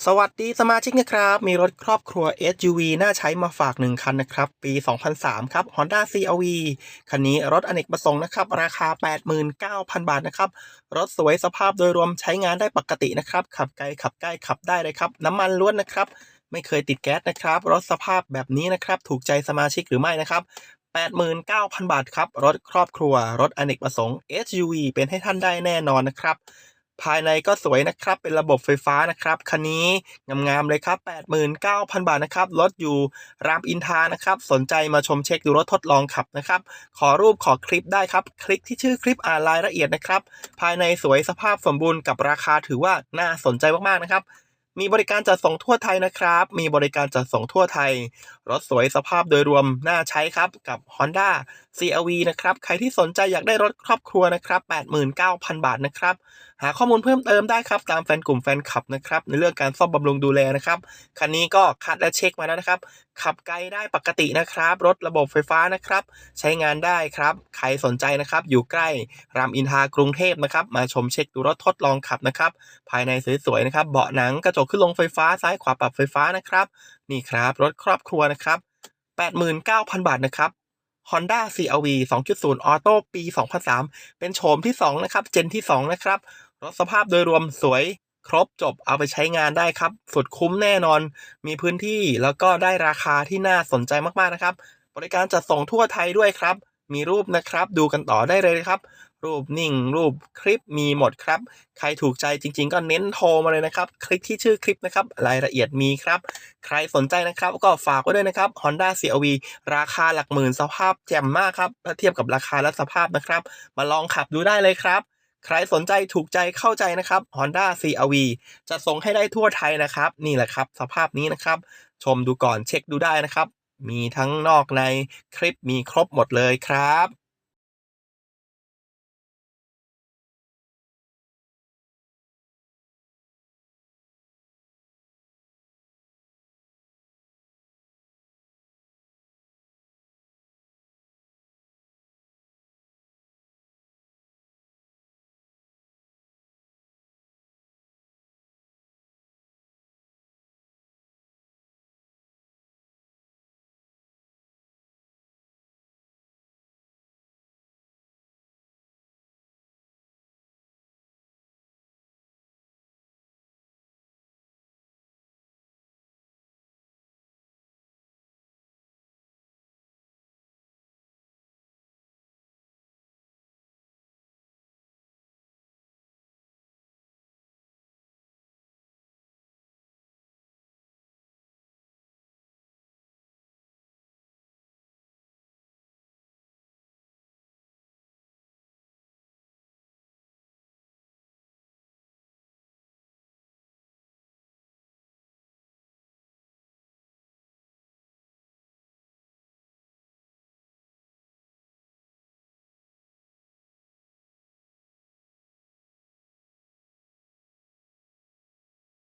สวัสดีสมาชิกนะครับ มีรถครอบครัว SUV น่าใช้มาฝาก 1 คันนะครับ ปี 2003 ครับ Honda CRV คันนี้รถอเนกประสงค์นะครับ ราคา 89,000 บาทนะครับ รถสวยสภาพโดยรวมใช้งานได้ปกตินะครับ ขับไกลขับใกล้ขับได้เลยครับ น้ำมันล้วนนะครับ ไม่เคยติดแก๊สนะครับ รถสภาพแบบนี้นะครับ ถูกใจสมาชิกหรือไม่นะครับ89,000 บาทครับ รถครอบครัว รถอเนกประสงค์ SUV เป็นให้ท่านได้แน่นอนนะครับ ภายในก็สวยนะครับ เป็นระบบไฟฟ้านะครับ คันนี้งามๆเลยครับ 89,000 บาทนะครับ รถอยู่รามอินทานะครับ สนใจมาชมเช็คดูรถทดลองขับนะครับ ขอรูปขอคลิปได้ครับ คลิกที่ชื่อคลิปอ่านรายละเอียดนะครับ ภายในสวยสภาพสมบูรณ์กับราคาถือว่าน่าสนใจมากๆนะครับ มีบริการจัดส่งทั่วไทยนะครับ มีบริการจัดส่งทั่วไทย รถสวยสภาพโดยรวมน่าใช้ครับกับ Honda CRV นะครับ ใครที่สนใจอยากได้รถครอบครัวนะครับ 89,000 บาทนะครับ หาข้อมูลเพิ่มเติมได้ครับ ตามแฟนกลุ่มแฟนคลับนะครับ ในเรื่องการซ่อมบำรุงดูแลนะครับ คันนี้ก็คัดและเช็คมาแล้วนะครับ ขับไกลได้ปกตินะครับ รถระบบไฟฟ้านะครับ ใช้งานได้ครับ ใครสนใจนะครับ อยู่ใกล้รามอินทรากรุงเทพนะครับ มาชมเช็คดูรถทดลองขับนะครับ ภายในสวยๆนะครับ เบาะหนังกระจกขึ้นลงไฟฟ้าซ้ายขวาปรับไฟฟ้านะครับ นี่ครับรถครอบครัวนะครับ89,000 บาทนะครับ Honda CRV 2.0 Auto ปี 2003 เป็นโฉมที่ 2 นะครับ เจนที่ 2 นะครับ รถสภาพโดยรวมสวยครบจบเอาไปใช้งานได้ครับ สุดคุ้มแน่นอน มีพื้นที่แล้วก็ได้ราคาที่น่าสนใจมากๆนะครับ บริการจัดส่งทั่วไทยด้วยครับ มีรูปนะครับ ดูกันต่อได้เลยครับ รูปนิ่ง รูปคลิปมีหมดครับ ใครถูกใจจริง ๆ ก็เน้นโทรมาเลยนะครับ คลิกที่ชื่อคลิปนะครับ รายละเอียดมีครับ ใครสนใจนะครับ ก็ฝากไว้ด้วยนะครับ Honda CRV ราคาหลักหมื่นสภาพแจ่มมากครับถ้าเทียบกับราคาและสภาพนะครับ มาลองขับดูได้เลยครับ ใครสนใจถูกใจเข้าใจนะครับ Honda CRV จะส่งให้ได้ทั่วไทยนะครับ นี่แหละครับ สภาพนี้นะครับ ชมดูก่อนเช็คดูได้นะครับ มีทั้งนอกในคลิปมีครบหมดเลยครับ